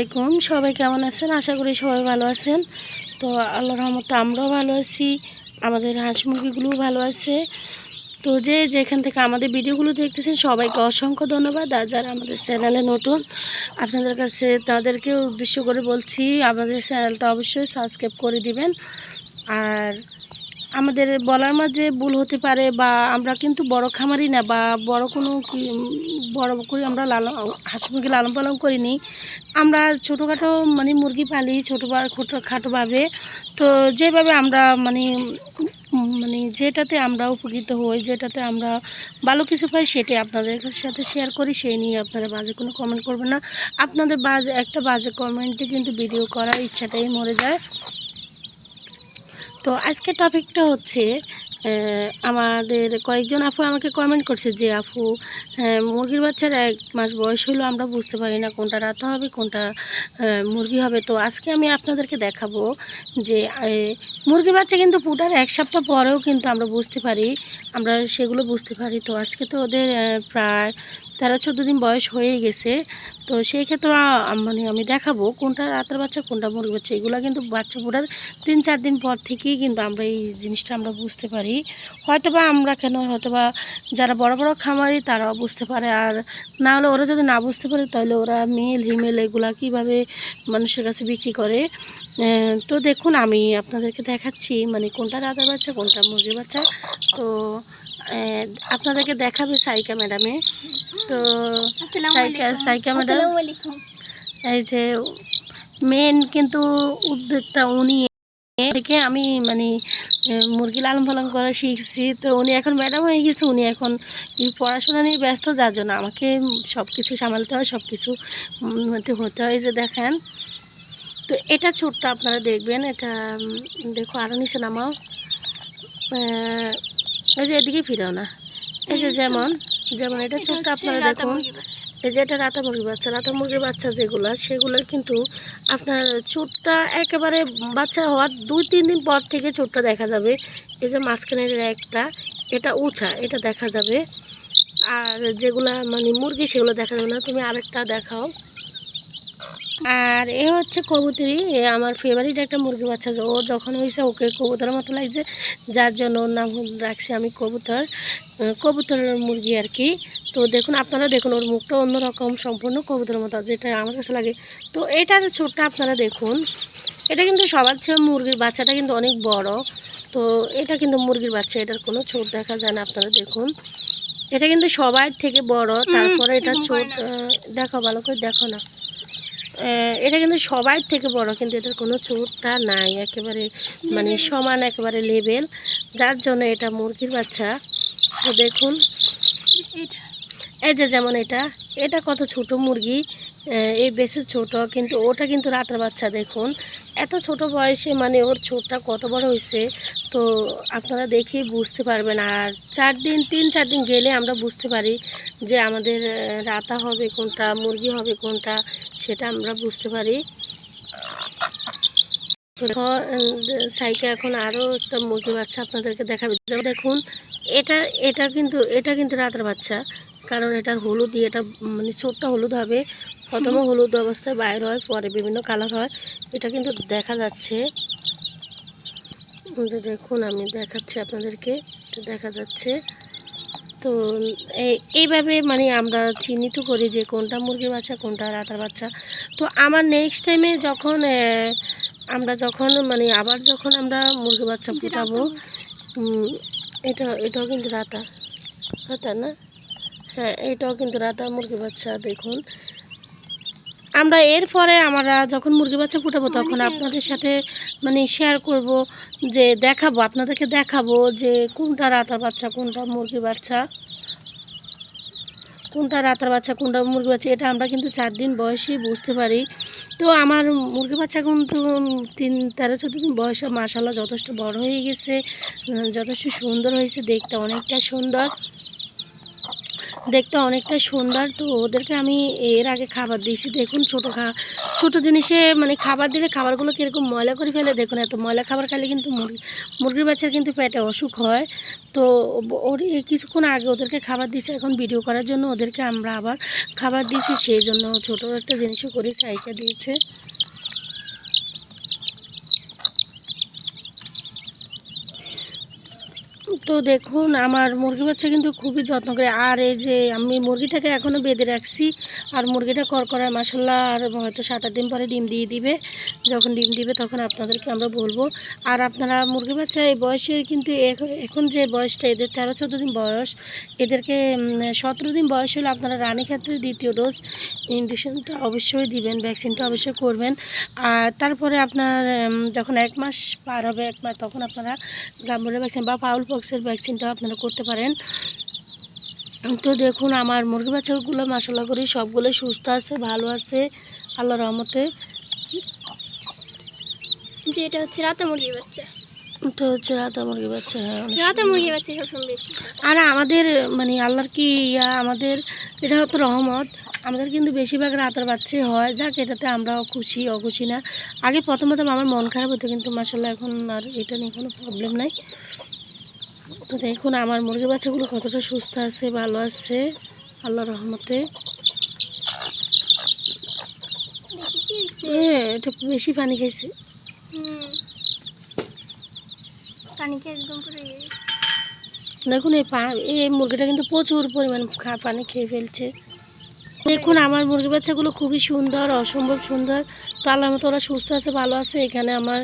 আলাইকুম। সবাই কেমন আছেন? আশা করি সবাই ভালো আছেন। তো আল্লাহ রহমতে আমরাও ভালো আছি। আমাদের হাঁস মুরগিগুলোও ভালো আছে। তো যে যেখান থেকে আমাদের ভিডিওগুলো দেখতেছেন, সবাইকে অসংখ্য ধন্যবাদ। আর যারা আমাদের চ্যানেলে নতুন, আপনাদের কাছে তাদেরকে উদ্দেশ্য করে বলছি, আমাদের চ্যানেলটা অবশ্যই সাবস্ক্রাইব করে দিবেন। আর আমাদের বলার মাঝে ভুল হতে পারে বা আমরা কিন্তু বড় খামারি না বা বড় কোনো কি- বড় করে আমরা লালন, হাঁস মুরগি লালন পালন করিনি। আমরা ছোটোখাটো মানে মুরগি পালি, ছোটো ছোটো খাটোভাবে তো যেভাবে আমরা মানে মানে যেটাতে আমরা উপকৃত হই, যেটাতে আমরা ভালো কিছু পাই সেটাই আপনাদের সাথে শেয়ার করি। সেই নিয়ে আপনারা বাজে কোনো কমেন্ট করবেন না। আপনাদের বাজে, একটা বাজে কমেন্টে কিন্তু ভিডিও করার ইচ্ছাটাই মরে যায়। তো আজকের টপিকটা হচ্ছে আমাদের কয়েকজন আপু আমাকে কমেন্ট করছে যে, আপু মুরগির বাচ্চার এক মাস বয়স হলো আমরা বুঝতে পারি না কোনটা রাতে হবে, কোনটা মুরগি হবে। তো আজকে আমি আপনাদেরকে দেখাবো যে মুরগির বাচ্চা কিন্তু পুটার এক সপ্তাহ পরেও কিন্তু আমরা বুঝতে পারি, আমরা সেগুলো বুঝতে পারি। তো আজকে তো ওদের প্রায় তেরো চোদ্দ দিন বয়স হয়ে গেছে। তো সেই ক্ষেত্রে মানে আমি দেখাবো কোনটা রাতের বাচ্চা, কোনটা মুরগি বাচ্চা। এগুলো কিন্তু বাচ্চা ফোটার তিন, চার দিন পর থেকেই কিন্তু আমরা এই জিনিসটা আমরা বুঝতে পারি। হয়তো বা আমরা কেন হয়তো বা যারা বড় বড় খামারি তারাও বুঝতে পারে। আর না হলে ওরা যদি না বুঝতে পারে, তাহলে ওরা মেল, হিমেল এগুলা কীভাবে মানুষের কাছে বিক্রি করে? তো দেখুন, আমি আপনাদেরকে দেখাচ্ছি মানে কোনটা রাতের বাচ্চা, কোনটা মুরগির বাচ্চা। তো আপনাদেরকে দেখাবে সাইকা ম্যাডামে। তো সাইকা ম্যাডাম এই যে মেন কিন্তু উদ্যোগটা উনি থেকে আমি মানে মুরগি লালন পালন করা শিখছি। তো উনি এখন ম্যাডাম হয়ে গেছে উনি এখন পড়াশোনা নিয়ে ব্যস্ত যার জন্য আমাকে সব কিছু সামালতে হয় সব কিছু হতে হতে হয় যে দেখেন তো এটা ছোট্ট আপনারা দেখবেন এটা দেখো আরও নিচে নামাও। এই যে এদিকে ফিরাও না। এই যে যেমন যেমন এটা ছোট্ট আপনারা দেখুন এই যে এটা রাতা মুরগি বাচ্চা রাতা মুরগির বাচ্চা যেগুলো সেগুলোর কিন্তু আপনার চোটটা একেবারে বাচ্চা হওয়ার দুই তিন দিন পর থেকে চোটটা দেখা যাবে। এই যে মাঝখানের একটা এটা উঁচা এটা দেখা যাবে। আর যেগুলা মানে মুরগি সেগুলো দেখা যাবে না। তুমি আরেকটা দেখাও। আর এ হচ্ছে কবুতরি এ আমার ফেভারিট একটা মুরগি বাচ্চা ও যখন হয়েছে ওকে কবুতরের মতো লাগছে যার জন্য ওর নাম রাখছি আমি কবুতর কবুতরের মুরগি আর কি। তো দেখুন আপনারা দেখুন ওর মুখটা অন্যরকম সম্পূর্ণ কবুতরের মতো যেটা আমার কাছে লাগে। তো এটার ছোটটা আপনারা দেখুন এটা কিন্তু সবার চেয়ে মুরগির বাচ্চাটা কিন্তু অনেক বড়। তো এটা কিন্তু মুরগির বাচ্চা এটার কোনো ছোট দেখা যায় না আপনারা দেখুন। এটা কিন্তু সবার থেকে বড় তারপরে এটা ছোট দেখো ভালো করে দেখো না। এটা কিন্তু সবার থেকে বড়, কিন্তু এটার কোনো চোটটা নাই, একেবারে মানে সমান একেবারে লেভেল যার জন্য এটা মুরগির বাচ্চা। তো দেখুন, এই যে যেমন এটা এটা কত ছোট মুরগি এই বেশি ছোট, কিন্তু ওটা কিন্তু রাতের বাচ্চা, দেখুন। এত ছোট বয়সে মানে ওর ছোটটা কত বড় হয়েছে, তো আপনারা দেখেই বুঝতে পারবেন। আর চার দিন, তিন, চার দিন গেলে আমরা বুঝতে পারি যে আমাদের রাতা হবে কোনটা, মুরগি হবে কোনটা। সেটা আমরা বুঝতে পারি। সাইকে এখন আরও একটা মুরগি বাচ্চা আপনাদেরকে দেখাবে। দেখুন এটা এটা কিন্তু এটা কিন্তু রাতের বাচ্চা। কারণ এটার হলুদ দিয়ে এটা মানে ছোট্ট হলুদ হবে। প্রথমে হলুদ অবস্থায় বাইর হয় পরে বিভিন্ন কালার হয়। এটা কিন্তু দেখা যাচ্ছে। দেখুন আমি দেখাচ্ছি আপনাদেরকে। এটা দেখা যাচ্ছে। তো এই- এইভাবে মানে আমরা চিহ্নিত করি যে কোনটা মুরগির বাচ্চা কোনটা রাতার বাচ্চা। তো আমার নেক্সট টাইমে যখন আমরা যখন মানে আবার যখন আমরা মুরগি বাচ্চা ফুটাবো এটা এটাও কিন্তু রাতা রাতা না? হ্যাঁ এটাও কিন্তু রাতা মুরগি বাচ্চা দেখুন। আমরা এর এরপরে আমরা যখন মুরগি বাচ্চা ফুটাবো তখন আপনাদের সাথে মানে শেয়ার করব যে দেখাবো আপনাদেরকে দেখাবো যে কোনটা রাতার বাচ্চা কোনটা মুরগি বাচ্চা। কোনটা রাতার বাচ্চা কোনটা মুরগি বাচ্চা এটা আমরা কিন্তু চার দিন বয়সে বুঝতে পারি। তো আমার মুরগি বাচ্চা কিন্তু তিন তেরো চোদ্দ দিন বয়সে মাসাল্লাহ যথেষ্ট বড় হয়ে গেছে যথেষ্ট সুন্দর হয়েছে দেখতে অনেকটা সুন্দর। দেখতে অনেকটা সুন্দর। তো ওদেরকে আমি এর আগে খাবার দিয়েছি। দেখুন ছোটো খা, ছোটো জিনিসে মানে খাবার দিলে খাবারগুলো কীরকম ময়লা করে ফেলে। দেখুন এত ময়লা খাবার খেলে কিন্তু মুরগি, মুরগির বাচ্চার কিন্তু পেটে অসুখ হয়। তো ওর কিছুক্ষণ আগে ওদেরকে খাবার দিয়েছি। এখন ভিডিও করার জন্য ওদেরকে আমরা আবার খাবার দিয়েছি। সেই জন্য ছোটো একটা জিনিসও করে সাইকেল দিয়েছে। তো দেখুন, আমার মুরগি বাচ্চা কিন্তু খুবই যত্ন করে। আর এই যে আমি মুরগিটাকে এখনও বেঁধে রাখছি, আর মুরগিটা করকরায় মাসাল্লাহ আর হয়তো সাত আট দিন পরে ডিম দিয়ে দিবে। যখন ডিম দিবে তখন আপনাদেরকে আমরা বলব। আর আপনারা মুরগি বাচ্চা এই বয়সে কিন্তু এখ- এখন যে বয়সটা, এদের তেরো চোদ্দ দিন বয়স, এদেরকে সতেরো দিন বয়স হলে আপনারা রানী ক্ষেত্রে দ্বিতীয় ডোজ ইঞ্জেকশনটা অবশ্যই দিবেন ভ্যাকসিনটা অবশ্যই করবেন। আর তারপরে আপনার যখন এক মাস পার হবে, এক মাস, তখন আপনারা গাম্বুরের ভ্যাকসিন বা পাউল পক্সের ভ্যাকসিনটা আপনারা করতে পারেন। তো দেখুন, আমার মুরগি বাচ্চাগুলো মাসাল্লাহ করি সবগুলো সুস্থ আছে, ভালো আছে আল্লাহ রহমতে। যে এটা হচ্ছে রাতা মুরগির বাচ্চা। তো হচ্ছে রাতা মুরগি বাচ্চা হ্যাঁ রাতা। মুরগির বাচ্চা সবসময় বেশি আর আমাদের মানে আল্লাহর কি ইয়া আমাদের এটা হতো রহমত। আমাদের কিন্তু বেশিরভাগ রাতের বাচ্চাই হয় যাক এটাতে আমরাও খুশি অখুশি না। আগে প্রথম প্রথম আমার মন খারাপ হতো কিন্তু মাসাল্লাহ এখন আর এটা নিয়ে কোনো প্রবলেম নাই। তো দেখুন আমার মুরগির বাচ্চাগুলো কতটা সুস্থ আছে ভালো আছে আল্লাহ রহমতে। হ্যাঁ এটা বেশি পানি খাইছে। দেখুন, এই এই মুরগিটা কিন্তু প্রচুর পরিমাণ পানি খেয়ে ফেলছে। দেখুন, আমার মুরগি বাচ্চাগুলো খুবই সুন্দর, অসম্ভব সুন্দর। তো আল্লাহর মতো ওরা সুস্থ আছে, ভালো আছে। এখানে আমার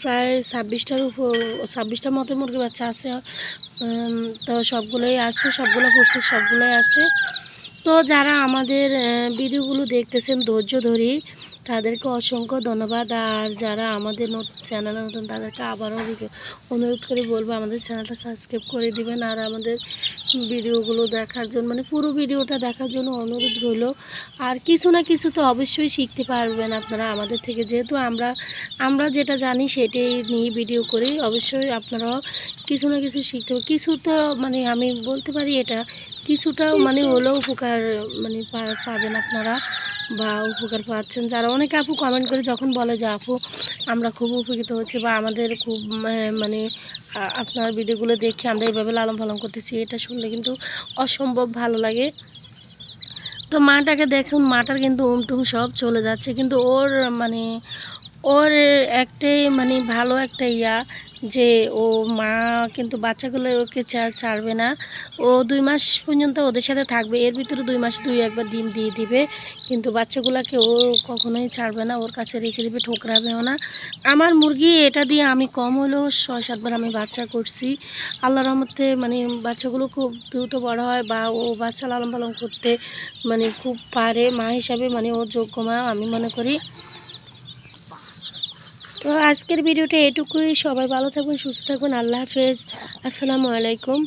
প্রায় ছাব্বিশটার উপর, ছাব্বিশটার মতো মুরগি বাচ্চা আছে। তো সবগুলোই আছে, সবগুলো পড়ছে সবগুলোই আছে। তো যারা আমাদের ভিডিওগুলো দেখতেছেন, ধৈর্য ধরি তাদেরকে অসংখ্য ধন্যবাদ। আর যারা আমাদের চ্যানেলে নতুন তাদেরকে আবারও অনুরোধ করে বলব আমাদের চ্যানেলটা সাবস্ক্রাইব করে দিবেন। আর আমাদের ভিডিওগুলো দেখার জন্য মানে পুরো ভিডিওটা দেখার জন্য অনুরোধ রইল। আর কিছু না কিছু তো অবশ্যই শিখতে পারবেন আপনারা আমাদের থেকে। যেহেতু আমরা আমরা যেটা জানি সেটাই নিয়ে ভিডিও করি। অবশ্যই আপনারাও কিছু না কিছু শিখতে হবে কিছু তো মানে আমি বলতে পারি এটা কিছুটা মানে হলেও উপকার মানে পাবেন আপনারা। বা উপকার পাচ্ছেন। যারা অনেক আপু কমেন্ট করে যখন বলে যে, আপু, আমরা খুব উপকৃত হচ্ছে বা আমাদের খুব মানে আপনার ভিডিওগুলো দেখে আমরা এইভাবে লালন পালন করতেছি, এটা শুনলে কিন্তু অসম্ভব ভালো লাগে। তো মাটাকে দেখুন, মাটার কিন্তু উমটুম সব চলে যাচ্ছে। কিন্তু ওর মানে ওর একটাই মানে ভালো একটা ইয়া যে ও মা কিন্তু বাচ্চাগুলো ওকে ছাড়বে না। ও দুই মাস পর্যন্ত ওদের সাথে থাকবে। এর ভিতরে দুই মাস দুই একবার ডিম দিয়ে দিবে। কিন্তু বাচ্চাগুলোকে ও কখনোই ছাড়বে না। ওর কাছে রেখে দিবে, ঠোকরাবেও না। আমার মুরগি এটা দিয়ে আমি কম হলেও ছয় সাতবার আমি বাচ্চা করছি। আল্লাহ রহমতে মানে বাচ্চাগুলো খুব দ্রুত বড় হয় বা ও বাচ্চা লালন পালন করতে মানে খুব পারে। মা হিসাবে মানে ও যোগ্য মা আমি মনে করি। তো আজকের ভিডিওটা এটুকুই। সবাই ভালো থাকবেন সুস্থ থাকবেন। আল্লাহ হাফেজ। আসসালামু আলাইকুম।